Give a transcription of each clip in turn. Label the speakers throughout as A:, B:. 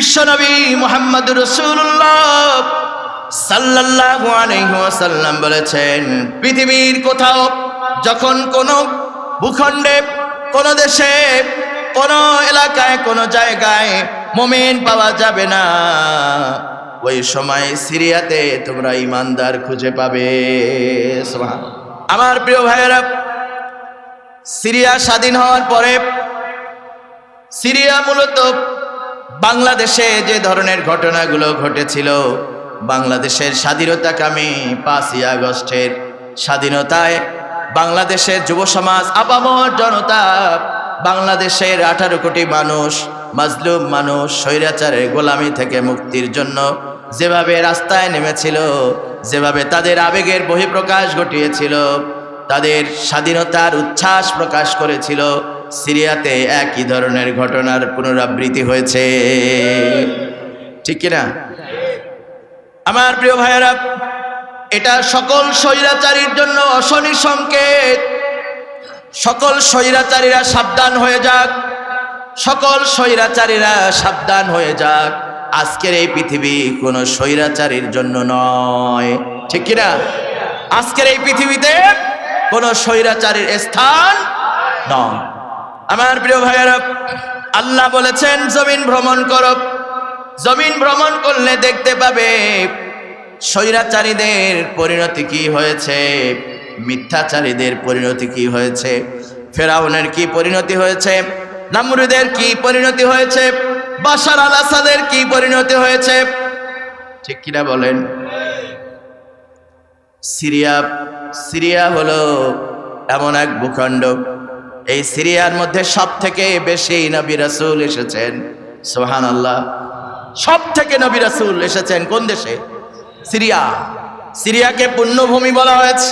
A: বিশ্বনবী মোহাম্মদ রসুল্লাহ সাল্লাল্লাহু আলাইহি ওয়াসাল্লাম বলেছেন, পৃথিবীর কোথাও যখন কোনো ভূখণ্ডে, কোনো দেশে, কোনো এলাকায়, কোনো জায়গায় মোমেন পাওয়া যাবে না, ওই সময় সিরিয়াতে তোমরা ইমানদার খুঁজে পাবে। আমার প্রিয় ভাইয়েরা, সিরিয়া স্বাধীন হওয়ার পরে সিরিয়া মূলত বাংলাদেশে যে ধরনের ঘটনাগুলো ঘটেছিল, বাংলাদেশের স্বাধীনতাকামী পাঁচই আগস্টের স্বাধীনতায় বাংলাদেশের যুব সমাজ, আপামর জনতা, বাংলাদেশের আঠারো কোটি মানুষ, মাজলুম মানুষ, স্বৈরাচারের গোলামি থেকে মুক্তির জন্য যেভাবে রাস্তায় নেমেছিল, যেভাবে তাদের আবেগের বহিঃপ্রকাশ ঘটিয়েছিল, তাদের স্বাধীনতার উচ্ছ্বাস প্রকাশ করেছিল সিরিয়াতে একই ধরনের ঘটনার পুনরাবৃত্তি হয়েছে। ঠিক কিনা আমার প্রিয় ভাইয়েরা, এটা সকল স্বৈরাচারীর জন্য অশনি সংকেত। সকল স্বৈরাচারীরা সাবধান হয়ে যাক। সকল স্বৈরাচারীরা সাবধান হয়ে যাক। আজকের এই পৃথিবী কোনো স্বৈরাচারীর জন্য নয়। ঠিক কিনা আজকের এই পৃথিবীতে কোনো স্বৈরাচারীর স্থান নয়। আমার প্রিয় ভাইয়েরা, আল্লাহ বলেছেন, জমিন ভ্রমণ করো। জমিন ভ্রমণ করলে দেখতে পাবে স্বৈরাচারীদের পরিণতি কি হয়েছে, মিথ্যাচারীদের পরিণতি কি হয়েছে, ফেরাউনের কি পরিণতি হয়েছে, নামরুদের কি পরিণতি হয়েছে, বাশার আল আসাদের কি পরিণতি হয়েছে। ঠিক কিনা বলেন? সিরিয়া সিরিয়া হলো এমন এক ভূখণ্ড। এই সিরিয়ার মধ্যে সব থেকে বেশি নবী রাসুল এসেছেন। সোহান আল্লাহ সব থেকে নবী রাসূল এসেছেন কোন দেশে? সিরিয়া। সিরিয়াকে পুণ্যভূমি বলা হয়েছে।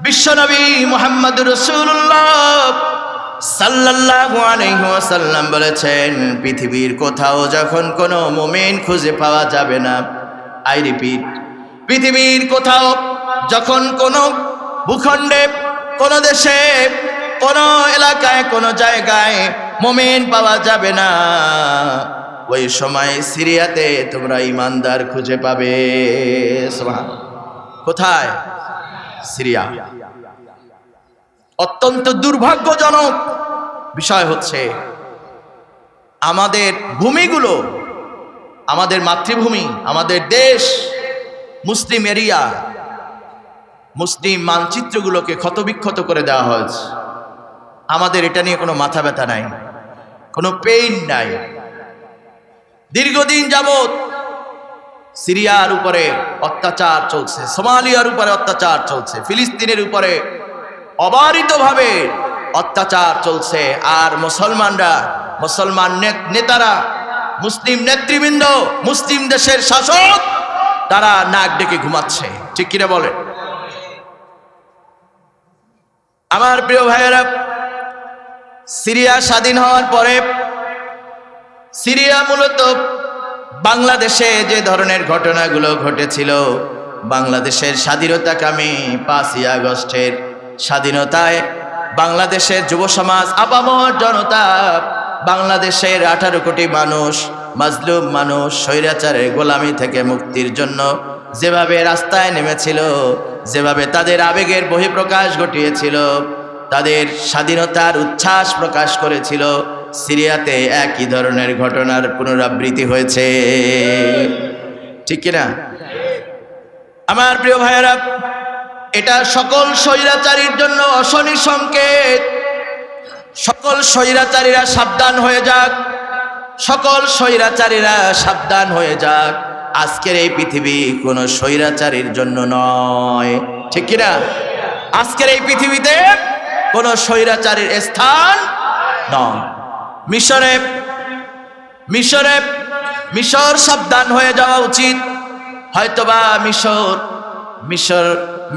A: বিশ্বনবী মোহাম্মদ রসুল্লাহ ওয়াসাল্লাম বলেছেন, পৃথিবীর কোথাও যখন কোনো মুমিন খুঁজে পাওয়া যাবে না, আই রিপিট, পৃথিবীর কোথাও যখন কোনো ভূখণ্ডে, কোনো দেশে কোনো এলাকায়, কোনো জায়গায় মোমেন পাওয়া যাবে না। ওই সময় সিরিয়াতে তোমরা ইমানদার খুঁজে পাবে। কোথায়? সিরিয়া। অত্যন্ত দুর্ভাগ্যজনক বিষয় হচ্ছে, আমাদের ভূমিগুলো, আমাদের মাতৃভূমি, আমাদের দেশ মুসলিম এরিয়া, মুসলিম মানচিত্রগুলোকে ক্ষতবিক্ষত করে দেওয়া হয়েছে। আমাদের এটা নিয়ে কোনো মাথা ব্যথা নাই, কোনো পেইন নাই। দীর্ঘদিন যাবৎ সিরিয়ার উপরে অত্যাচার চলছে, সোমালিয়ার উপরে অত্যাচার চলছে, ফিলিস্তিনের উপরে অবারিতভাবে অত্যাচার চলছে। আর মুসলমানরা, মুসলমান নেতারা, মুসলিম নেতৃবৃন্দ, মুসলিম দেশের শাসক, তারা নাক ডেকে ঘুমাচ্ছে। ঠিক কিনা বলে আমার প্রিয় ভাইয়েরা সিরিয়া স্বাধীন হওয়ার পরে সিরিয়া মূলত বাংলাদেশে যে ধরনের ঘটনাগুলো ঘটেছিল, বাংলাদেশের স্বাধীনতাকামী পাঁচই আগস্টের স্বাধীনতায় বাংলাদেশের যুব সমাজ, আপামর জনতা, বাংলাদেশের আঠারো কোটি মানুষ, মাজলুম মানুষ, স্বৈরাচারের গোলামি থেকে মুক্তির জন্য যেভাবে রাস্তায় নেমেছিল, যেভাবে তাদের আবেগের বহিঃপ্রকাশ ঘটিয়েছিল তাদের স্বাধীনতার উচ্ছ্বাস প্রকাশ করেছিল। সিরিয়াতে একই ধরনের ঘটনার পুনরাবৃত্তি হয়েছে। ঠিক কিনা? আমার প্রিয় ভাইয়েরা, এটা সকল স্বৈরাচারীর জন্য অশনি সংকেত। সকল স্বৈরাচারীরা সাবধান হয়ে যাক। সকল স্বৈরাচারীরা সাবধান হয়ে যাক। আজকের এই পৃথিবী কোনো স্বৈরাচারীর জন্য নয়। ঠিক কিনা? আজকের এই পৃথিবীতে কোনো স্বৈরাচারীর স্থান নয়। মিশরে মিশরে মিশর সাবধান হয়ে যাওয়া উচিত। হয়তোবা মিশর মিশর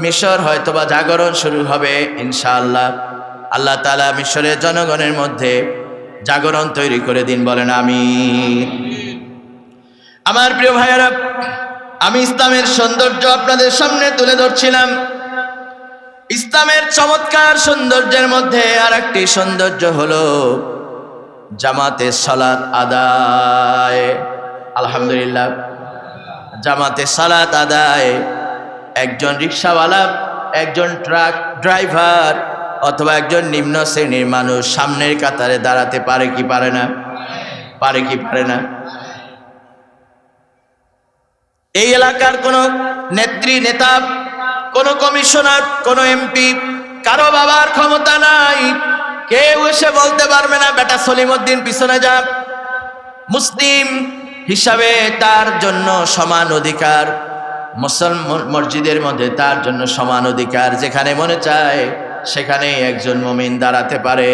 A: মিশর হয়তোবা জাগরণ শুরু হবে, ইনশাআল্লাহ। আল্লাহ তালা মিশরের জনগণের মধ্যে জাগরণ তৈরি করে দিন, বলেন আমি আমার প্রিয় ভাইয়েরা, আমি ইসলামের সৌন্দর্য আপনাদের সামনে তুলে ধরছিলাম। ইসলামের চমৎকার সৌন্দর্যের মধ্যে আর একটি সৌন্দর্য হলো জামাতে সালাত আদায়। আলহামদুলিল্লাহ। জামাতে সালাত আদায়, একজন রিক্সাওয়ালা, একজন ট্রাক ড্রাইভার অথবা একজন নিম্ন শ্রেণির মানুষ সামনের কাতারে দাঁড়াতে পারে কি পারে না? পারে কি পারে না? এই এলাকার কোন নেত্রী, নেতা কোন কমিশনার, কোন এমপি, কারও বাবার ক্ষমতা নাই। কেউ এসে বলতে পারবে না, বেটা সলিমুদ্দিন, পিছনে যা। মুসলিম হিসাবে তার জন্য সমান অধিকার, মুসলমান মসজিদের মধ্যে তার জন্য সমান অধিকার, যেখানে মনে চায় সেখানে একজন মমিন দাঁড়াতে পারে।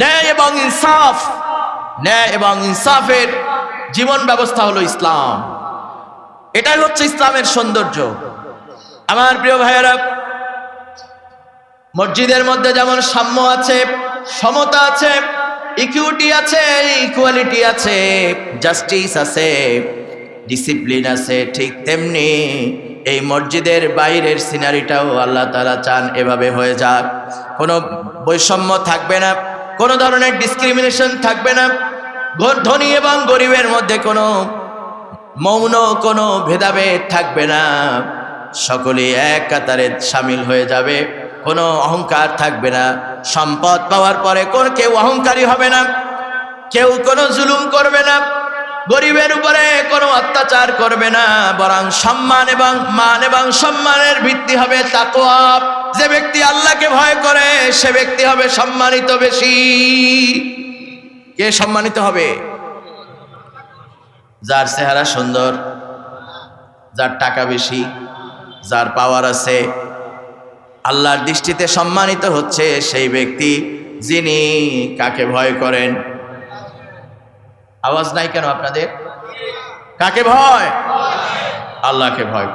A: ন্যায় এবং ইনসাফ, ন্যায় এবং ইনসাফের জীবন ব্যবস্থা হলো ইসলাম। এটাই হচ্ছে ইসলামের সৌন্দর্য। আমার প্রিয় ভাইয়েরা, মসজিদের মধ্যে যেমন সাম্য আছে, সমতা আছে ইকুইটি আছে ইকুয়ালিটি আছে জাস্টিস আছে ডিসিপ্লিন আছে, ঠিক তেমনি এই মসজিদের বাইরের সিনারিটাও আল্লাহ তালা চান এভাবে হয়ে যাক। কোনো বৈষম্য থাকবে না, কোনো ধরনের ডিসক্রিমিনেশন থাকবে না। ধনী এবং গরিবের মধ্যে কোনো মৌন কোনো ভেদাভেদ থাকবে না। সকলে এক কাতারে সামিল হয়ে যাবে, কোনো অহংকার থাকবে না। সম্পদ পাওয়ার পরে কোন কেউ অহংকারী হবে না, কেউ কোনো জুলুম করবে না, গরিবের উপরে কোনো অত্যাচার করবে না। বরং সম্মান এবং মান এবং সম্মানের ভিত্তি হবে তাকওয়া। যে ব্যক্তি আল্লাহকে ভয় করে, সে ব্যক্তি হবে সম্মানিত বেশি। কে সম্মানিত হবে? যার চেহারা সুন্দর, যার টাকা বেশি, যার পাওয়ার আছে। আল্লাহর দৃষ্টিতে সম্মানিত হচ্ছে সেই ব্যক্তি যিনি কাকে ভয় করেন। আওয়াজ নাই কেন আপনাদের? কাকে ভয়? আল্লাহকে ভয়